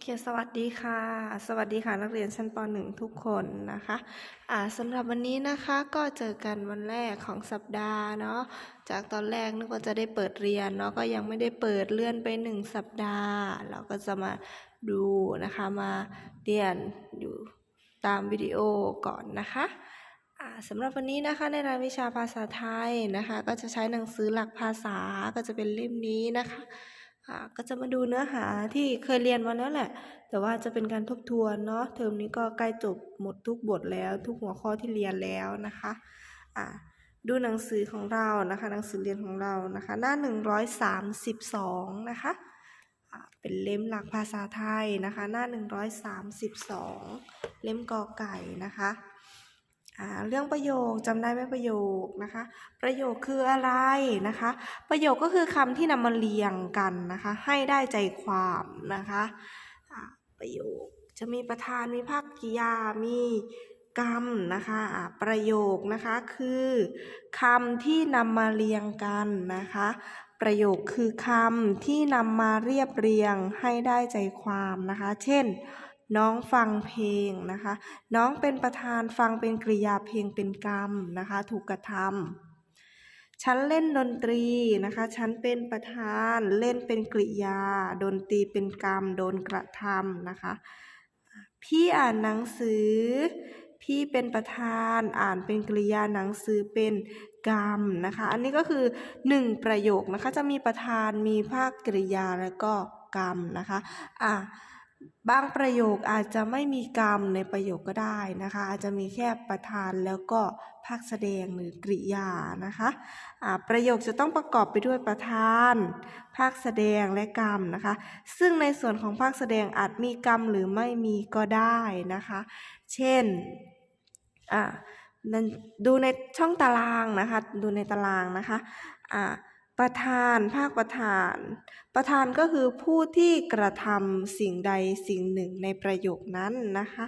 เคสวัสดีค่ะ สวัสดีค่ะนักเรียนชั้นป .1 ทุกคนนะคะอ่าสำหรับวันนี้นะคะก็เจอกันวันแรกของสัปดาห์เนาะจากตอนแรกนึกว่าจะได้เปิดเรียนเนาะก็ยังไม่ได้เปิดเลื่อนไปหนึ่งสัปดาห์ เราก็จะมาดูนะคะมาเรียนอยู่ตามวิดีโอก่อนนะคะอ่าสำหรับวันนี้นะคะในรายวิชาภาษาไทยนะคะ ก็จะใช้หนังสือหลักภาษาก็จะเป็นเล่มนี้นะคะ ค่ะก็จะมาดูเนื้อหาที่เคยเรียนมาแล้วแหละ แต่ว่าจะเป็นการทบทวนเนาะเทอมนี้ก็ใกล้จบหมดทุกบทแล้วทุกหัวข้อที่เรียนแล้วนะคะอ่าดูหนังสือของเรานะคะ หนังสือเรียนของเรานะคะ หน้า 132 นะคะอ่าเป็นเล่มหลักภาษาไทยนะคะ หน้า 132 เล่มกอไก่นะคะ เรื่องประโยคจำได้ไหมประโยคนะคะ ประโยคคืออะไรนะคะ ประโยคก็คือคำที่นำมาเรียงกันนะคะ ให้ได้ใจความนะคะประโยคจะมีประธานมีภาคกริยา มีกรรมนะคะประโยคนะคะคือคำที่นำมาเรียงกันนะคะ ประโยคคือคำที่นำมาเรียบเรียงให้ได้ใจความนะคะ เช่น น้องฟังเพลงนะคะ น้องเป็นประธานฟังเป็นกริยาเพลงเป็นกรรมนะคะ ถูกกระทำฉันเล่นดนตรีนะคะฉันเป็นประธานเล่นเป็นกริยา ดนตรีเป็นกรรม โดนกระทำนะคะ พี่อ่านหนังสือ พี่เป็นประธานอ่านเป็นกริยาหนังสือเป็นกรรมนะคะ อันนี้ก็คือหนึ่งประโยคนะคะจะมีประธานมีภาคกริยาแล้วก็กรรมนะคะอะ บางประโยคอาจจะไม่มีกรรมในประโยคก็ได้นะคะ อาจจะมีแค่ประธานแล้วก็ภาคแสดงหรือกริยานะคะอ่าประโยคจะต้องประกอบไปด้วยประธาน ภาคแสดงและกรรมนะคะ ซึ่งในส่วนของภาคแสดงอาจมีกรรมหรือไม่มีก็ได้นะคะ เช่นอ่าดูในช่องตารางนะคะ ดูในตารางนะคะอ่า ประธาน ภาคประธาน ประธานก็คือผู้ที่กระทำสิ่งใดสิ่งหนึ่งในประโยคนั้นนะคะ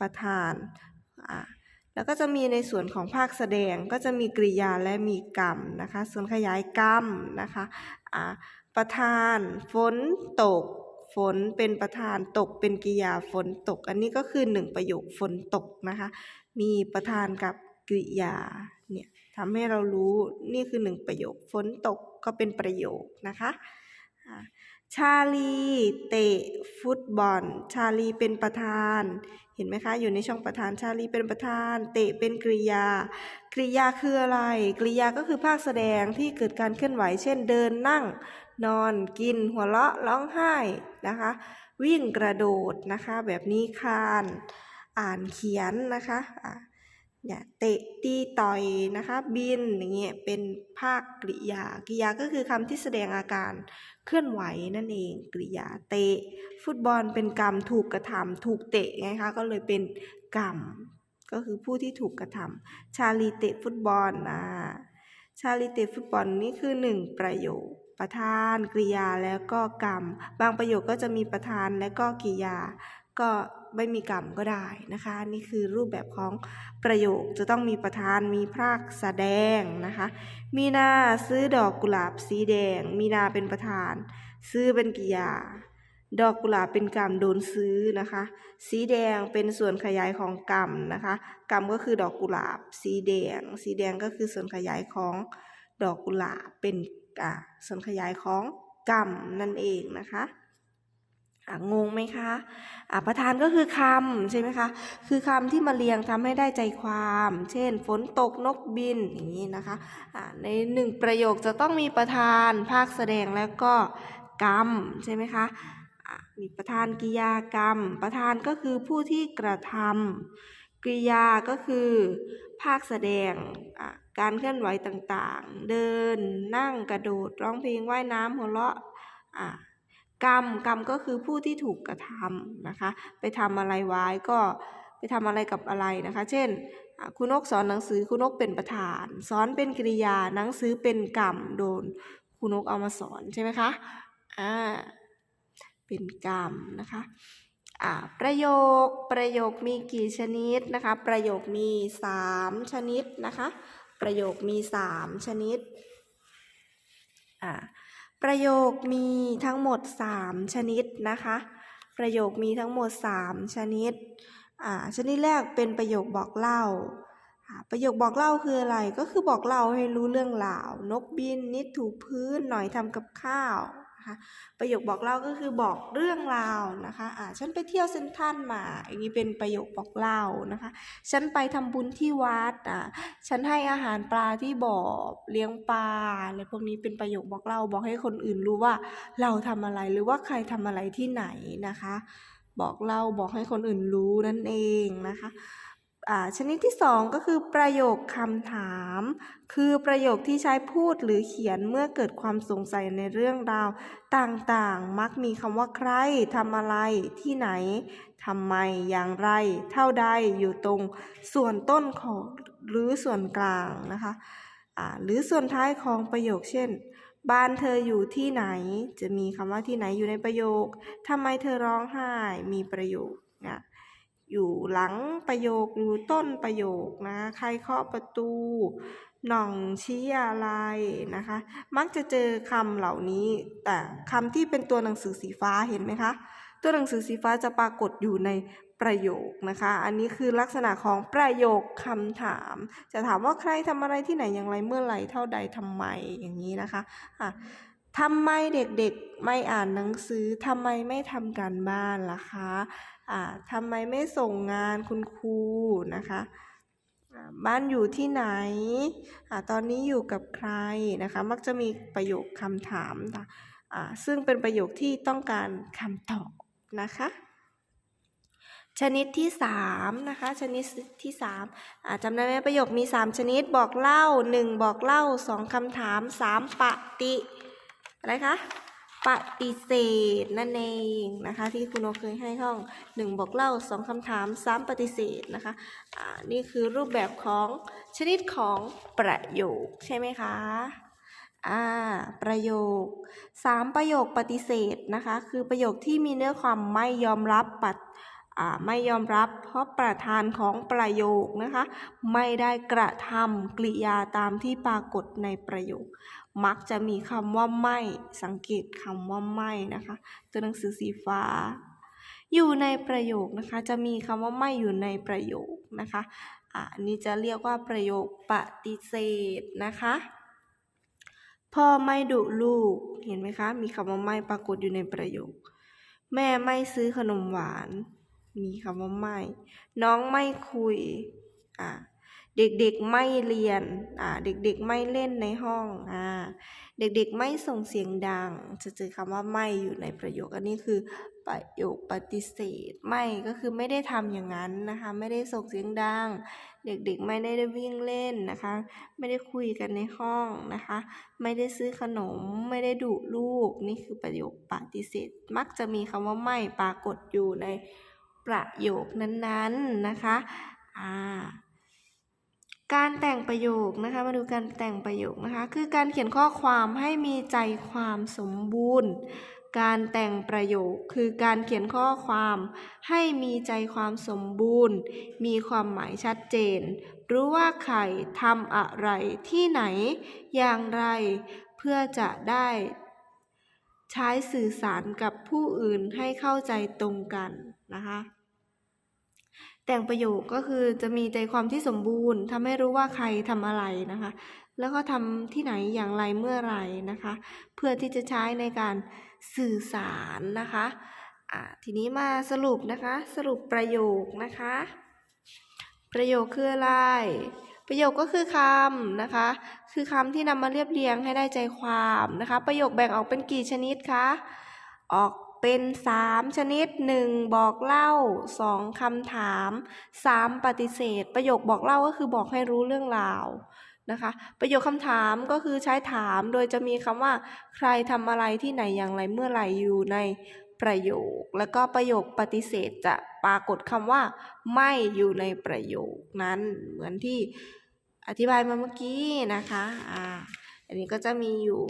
ประธานแล้วก็จะมีในส่วนของภาคแสดงก็จะมีกริยาและมีกรรมนะคะ ส่วนขยายกรรมนะคะอ่าประธาน ฝนตก ฝนเป็นประธานตกเป็นกริยาฝนตก อันนี้ก็คือหนึ่งประโยคฝนตกนะคะ มีประธานกับกริยาเนี่ยทำให้เรารู้นี่คือหนึ่งประโยคฝนตก ก็เป็นประโยคนะคะชาลีเตะฟุตบอล ชาลีเป็นประธาน เห็นไหมคะ อยู่ในช่องประธาน ชาลีเป็นประธาน เตะเป็นกริยา กริยาคืออะไร กริยาก็คือภาคแสดงที่เกิดการเคลื่อนไหว เช่น เดินนั่ง นอนกิน หัวเราะร้องไห้นะคะ วิ่งกระโดดนะคะ แบบนี้คาน อ่านเขียนนะคะ อ่าเนี่ยเตะตีต่อยนะคะ บินอย่างเงี้ยเป็นภาคกริยา กริยาก็คือคำที่แสดงอาการเคลื่อนไหวนั่นเอง กริยาเตะ ฟุตบอลเป็นกรรมถูกกระทำถูกเตะไงคะก็เลยเป็นกรรม ก็คือผู้ที่ถูกกระทำชาลีเตะฟุตบอลนะชาลีเตะฟุตบอลนี่คือหนึ่งประโยคประธานกริยาแล้วก็กรรม บางประโยคก็จะมีประธานและก็กริยา ก็ ไม่มีกรรมก็ได้นะคะ นี่คือรูปแบบของประโยคจะต้องมีประธานมีภาคแสดงนะคะ มีนาซื้อดอกกุหลาบสีแดง มีนาเป็นประธาน ซื้อเป็นกิยา ดอกกุหลาบเป็นกรรมโดนซื้อนะคะ สีแดงเป็นส่วนขยายของกรรมนะคะ กรรมก็คือดอกกุหลาบ สีแดง สีแดงก็คือส่วนขยายของดอกกุหลาบเป็นส่วนขยายของกรรมนั่นเองนะคะ งงไหมคะะประธานก็คือคำใช่ไหมคะ คือคำที่มาเรียงทำให้ได้ใจความ เช่น ฝนตกนกบินอย่างนี้นะคะะในหนึ่งประโยคจะต้องมีประธานภาคแสดงแล้วก็กรรมใช่ไหมคะะมีประธานกริยากรรม ประธานก็คือผู้ที่กระทำกริยาก็คือภาคแสดงการเคลื่อนไหวต่างๆ เดินนั่งกระโดดร้องเพลงว่ายน้ำหัวเราะ กรรมกรรมก็คือผู้ที่ถูกกระทำนะคะ ไปทำอะไรไว้ก็ไปทำอะไรกับอะไรนะคะ เช่น คุณนกสอนหนังสือคุณนกเป็นประธาน สอนเป็นกริยาหนังสือเป็นกรรมโดนคุณนกเอามาสอนใช่ไหมคะอ่าเป็นกรรมนะคะอ่าประโยคประโยคมีกี่ชนิดนะคะ ประโยคมีสามชนิดนะคะ ประโยคมีสามชนิดอ่า ประโยคมีทั้งหมด 3 ชนิดนะคะ ประโยคมีทั้งหมด 3 ชนิดอ่าชนิดแรกเป็นประโยคบอกเล่าอ่า ประโยคบอกเล่าคืออะไร ก็คือบอกเล่าให้รู้เรื่องราว นกบินนิดถูพื้นหน่อยทำกับข้าว นะคะประโยคบอกเล่าก็คือบอกเรื่องราวนะคะอ่าฉันไปเที่ยวเซนทรัลมา อย่างนี้เป็นประโยคบอกเล่านะคะ ฉันไปทำบุญที่วัดอะฉันให้อาหารปลาที่บ่อเลี้ยงปลาอะไรพวกนี้เป็นประโยคบอกเล่าบอกให้คนอื่นรู้ว่าเราทำอะไรหรือว่าใครทำอะไรที่ไหนนะคะ บอกเล่าบอกให้คนอื่นรู้นั่นเองนะคะ ชนิดที่สองก็คือประโยคคำถาม คือประโยคที่ใช้พูดหรือเขียนเมื่อเกิดความสงสัยในเรื่องราวต่างๆ มักมีคำว่าใครทำอะไร ที่ไหนทำไมอย่างไร เท่าใดอยู่ตรงส่วนต้นของหรือส่วนกลางนะคะอ่าหรือส่วนท้ายของประโยคเช่น บ้านเธออยู่ที่ไหน จะมีคำว่าที่ไหนอยู่ในประโยคทำไมเธอร้องไห้มีประโยคนะ อยู่หลังประโยคอยู่ต้นประโยคนะ ใครเคาะประตูหน่องชี้อะไรนะคะ มักจะเจอคำเหล่านี้ แต่คำที่เป็นตัวหนังสือสีฟ้าเห็นไหมคะ ตัวหนังสือสีฟ้าจะปรากฏอยู่ในประโยคนะคะ อันนี้คือลักษณะของประโยคคำถาม จะถามว่าใครทำอะไรที่ไหนอย่างไรเมื่อไหร่เท่าใดทำไมอย่างนี้นะคะะทำไมเด็กๆไม่อ่านหนังสือทำไมไม่ทำการบ้านล่ะคะ ทำไมไม่ส่งงานคุณครูนะคะบ้านอยู่ที่ไหนอ่าตอนนี้อยู่กับใครนะคะ มักจะมีประโยคคำถามอ่าซึ่งเป็นประโยคที่ต้องการคำตอบนะคะ ชนิดที่สามนะคะ ชนิดที่สามอ่าจำได้ไหมประโยคมีสามชนิดบอกเล่าหนึ่งบอกเล่าสองคำถามสามปฏิอะไรคะ ปฏิเสธนั่นเองนะคะ ที่คุณโอเคยให้ท่องหนึ่งบอกเล่าสองคำถามสามปฏิเสธนะคะอ่านี่คือรูปแบบของชนิดของประโยคใช่ไหมคะอ่าประโยคสามประโยคปฏิเสธนะคะ คือประโยคที่มีเนื้อความไม่ยอมรับปฏิ ไม่ยอมรับเพราะประธานของประโยคนะคะ ไม่ได้กระทำกริยาตามที่ปรากฏในประโยค มักจะมีคำว่าไม่ สังเกตคำว่าไม่นะคะ ตัวหนังสือสีฟ้า อยู่ในประโยคนะคะ จะมีคำว่าไม่อยู่ในประโยคนะคะอ่าอันนี้จะเรียกว่าประโยคปฏิเสธนะคะ พ่อไม่ดุลูก เห็นไหมคะ มีคำว่าไม่ปรากฏอยู่ในประโยค แม่ไม่ซื้อขนมหวาน มีคำว่าไม่ น้องไม่คุย อ่า เด็กๆไม่เรียน อ่า เด็กๆไม่เล่นในห้อง อ่า เด็กๆไม่ส่งเสียงดัง จะเจอคำว่าไม่อยู่ในประโยค อันนี้คือประโยคปฏิเสธ ไม่ก็คือไม่ได้ทำอย่างนั้นนะคะ ไม่ได้ส่งเสียงดัง เด็กๆไม่ได้วิ่งเล่นนะคะ ไม่ได้คุยกันในห้องนะคะ ไม่ได้ซื้อขนม ไม่ได้ดุลูก นี่คือประโยคปฏิเสธ มักจะมีคำว่าไม่ปรากฏอยู่ใน ประโยคนั้นๆนะคะอ่าการแต่งประโยคนะคะมาดูการแต่งประโยคนะคะคือการเขียนข้อความให้มีใจความสมบูรณ์ การแต่งประโยคคือการเขียนข้อความให้มีใจความสมบูรณ์ มีความหมายชัดเจน รู้ว่าใครทำอะไรที่ไหนอย่างไร เพื่อจะได้ใช้สื่อสารกับผู้อื่นให้เข้าใจตรงกันนะคะ แต่งประโยคก็คือจะมีใจความที่สมบูรณ์ทำให้รู้ว่าใครทำอะไรนะคะ แล้วก็ทำที่ไหนอย่างไรเมื่อไหรนะคะ เพื่อที่จะใช้ในการสื่อสารนะคะทีนี้มาสรุปนะคะ สรุปประโยคนะคะ ประโยคคืออะไร ประโยคก็คือคำนะคะ คือคำที่นำมาเรียบเรียงให้ได้ใจความนะคะ ประโยคแบ่งออกเป็นกี่ชนิดคะ ออก เป็น 3 ชนิด 1 บอกเล่า 2คำถาม 3 ปฏิเสธ ประโยคบอกเล่าก็คือบอกให้รู้เรื่องราวนะคะ ประโยคคำถามก็คือใช้ถามโดยจะมีคำว่า ใครทำอะไรที่ไหนอย่างไรเมื่อไหร่อยู่ในประโยค แล้วก็ประโยคปฏิเสธจะปรากฏคำว่า ไม่อยู่ในประโยคนั้นเหมือนที่อธิบายมาเมื่อกี้นะคะอ่าอันนี้ก็จะมีอยู่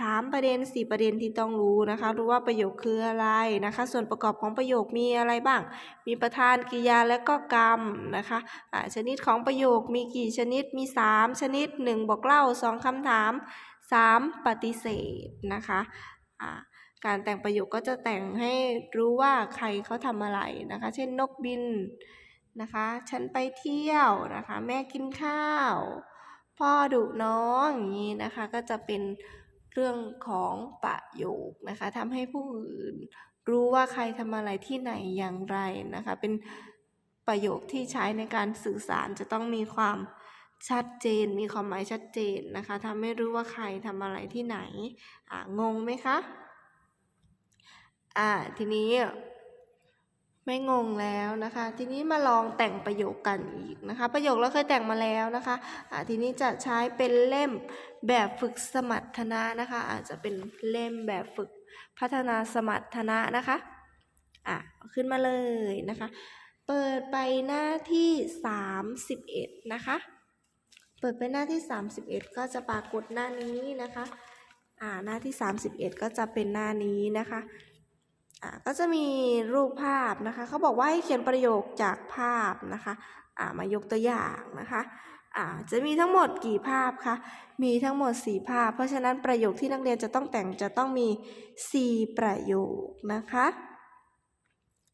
สามประเด็นสี่ประเด็นที่ต้องรู้นะคะ รู้ว่าประโยคคืออะไรนะคะ ส่วนประกอบของประโยคมีอะไรบ้าง มีประธานกริยาและก็กรรมนะคะอ่าชนิดของประโยคมีกี่ชนิดมีสามชนิดหนึ่งบอกเล่าสองคำถามสามปฏิเสธนะคะอ่าการแต่งประโยคก็จะแต่งให้รู้ว่าใครเขาทำอะไรนะคะ เช่นนกบินนะคะ ฉันไปเที่ยวนะคะ แม่กินข้าว พ่อดุน้องอย่างนี้นะคะ ก็จะเป็น เรื่องของประโยคนะคะทำให้ผู้อื่นรู้ว่าใครทำอะไรที่ไหนอย่างไรนะคะ เป็นประโยคที่ใช้ในการสื่อสารจะต้องมีความชัดเจน มีความหมายชัดเจนนะคะทำให้รู้ว่าใครทำอะไรที่ไหนอ่างงไหมคะอ่าทีนี้ไม่งงแล้วนะคะ ทีนี้มาลองแต่งประโยคกันอีกนะคะ ประโยคเราเคยแต่งมาแล้วนะคะอ่าทีนี้จะใช้เป็นเล่ม แบบฝึกสมรรถนะนะคะ อาจจะเป็นเล่มแบบฝึกพัฒนาสมรรถนะนะคะอะขึ้นมาเลยนะคะ เปิดไปหน้าที่ 31 นะคะ เปิดไปหน้าที่ 31 ก็จะปรากฏหน้านี้นะคะอ่าหน้าที่ 31 ก็จะเป็นหน้านี้นะคะอ่าก็จะมีรูปภาพนะคะเขาบอกว่าให้เขียนประโยคจากภาพนะคะอ่ามายกตัวอย่างนะคะ อ่าจะมีทั้งหมดกี่ภาพคะ มีทั้งหมด 4 ภาพ เพราะฉะนั้นประโยคที่นักเรียนจะต้องแต่งจะต้องมี 4 ประโยคนะคะ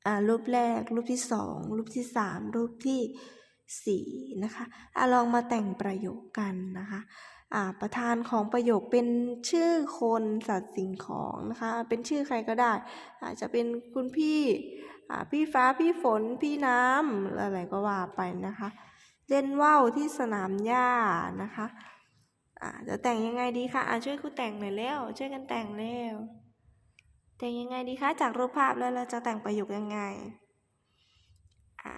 อ่ารูปแรก รูปที่ 2 รูปที่ 3 รูปที่ 4 นะคะอ่าลองมาแต่งประโยคกันนะคะอ่าประธานของประโยคเป็นชื่อคนสัตว์สิ่งของนะคะ เป็นชื่อใครก็ได้ อาจจะเป็นคุณพี่อ่าพี่ฟ้าพี่ฝนพี่น้ำอะไรก็ว่าไปนะคะ เล่นว่าวที่สนามหญ้านะคะอ่าจะแต่งยังไงดีคะอ่าช่วยครูแต่งหน่อยแล้วช่วยกันแต่งเร็วแต่งยังไงดีคะจากรูปภาพแล้วเราจะแต่งประโยคยังไงอ่า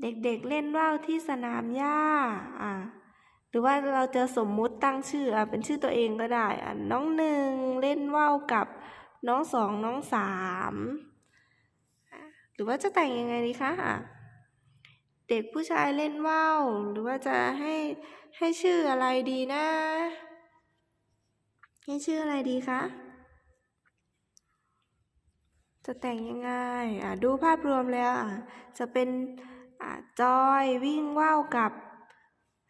เด็กๆเล่นว่าวที่สนามหญ้าอ่าหรือว่าเราจะสมมุติตั้งชื่ออ่าเป็นชื่อตัวเองก็ได้อ่าน้องหนึ่งเล่นว่าวกับน้องสองน้องสามหรือว่าจะแต่งยังไงดีคะอ่า เด็กผู้ชายเล่นว่าวหรือว่าจะให้ให้ชื่ออะไรดีนะ ให้ชื่ออะไรดีคะ จะแต่งยังไงอ่าดูภาพรวมแล้วอะจะเป็นอ่าจอยวิ่งว่าวกับ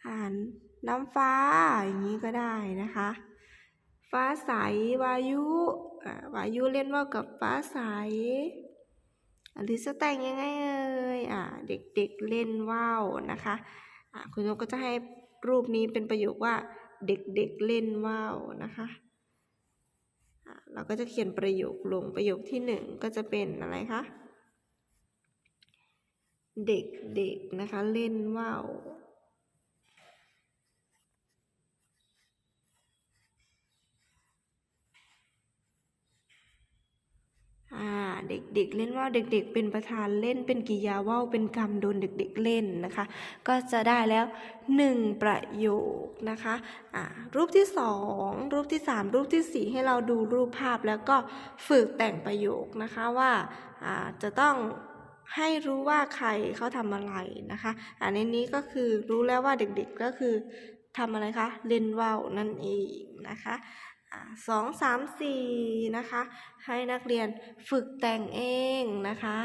อ่าน้ำฟ้าอย่างนี้ก็ได้นะคะ ฟ้าใสวายุอ่าวายุเล่นว่าวกับฟ้าใส หรือจะแต่งยังไงเอ่ยอ่าเด็กๆเล่นว่าวนะคะอ่าคุณนกก็จะให้รูปนี้เป็นประโยคว่าเด็กๆเล่นว่าวนะคะอ่าเราก็จะเขียนประโยคลงประโยคที่หนึ่งก็จะเป็นอะไรคะเด็กๆนะคะเล่นว่าว อ่าเด็กๆเล่นว่าวเด็ก ๆ เป็นประธานเล่นเป็นกิยาว่าวเป็นกรรมโดนเด็ก ๆเล่นนะคะ ก็จะได้แล้วหนึ่งประโยคนะคะอ่ารูปที่สองรูปที่สามรูปที่สี่ให้เราดูรูปภาพแล้วก็ฝึกแต่งประโยคนะคะว่าอ่าจะต้องให้รู้ว่าใครเขาทำอะไรนะคะอันในนี้ก็คือรู้แล้วว่าเด็กๆก็คือทำอะไรคะเล่นว่าวนั่นเองนะคะ สองสามสี่นะคะ ให้นักเรียนฝึกแต่งเองนะคะ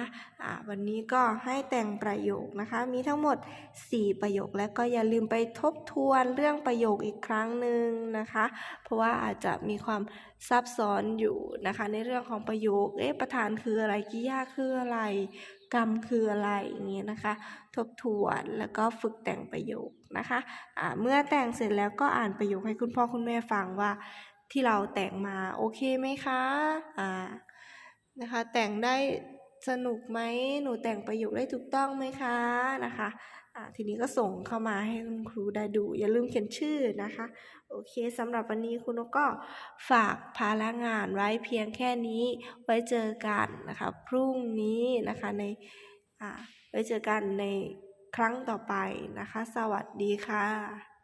อ่าวันนี้ก็ให้แต่งประโยคนะคะ มีทั้งหมด 4 ประโยค และก็อย่าลืมไปทบทวนเรื่องประโยคอีกครั้งหนึ่งนะคะ เพราะว่าอาจจะมีความซับซ้อนอยู่นะคะ ในเรื่องของประโยค เอ๊ะประธานคืออะไรกิริยาคืออะไร กรรมคืออะไรอย่างเงี้ยนะคะ ทบทวนแล้วก็ฝึกแต่งประโยคนะคะอ่าเมื่อแต่งเสร็จแล้วก็อ่านประโยคให้คุณพ่อคุณแม่ฟังว่า ที่เราแต่งมาโอเคไหมคะอ่านะคะแต่งได้สนุกไหมหนูแต่งประโยคได้ถูกต้องไหมคะนะคะอ่าทีนี้ก็ส่งเข้ามาให้คุณครูได้ดู อย่าลืมเขียนชื่อนะคะ โอเคสำหรับวันนี้คุณกก็ฝากภาระงานไว้เพียงแค่นี้ ไว้เจอกันนะคะพรุ่งนี้นะคะในอ่าไว้เจอกันในครั้งต่อไปนะคะ สวัสดีค่ะ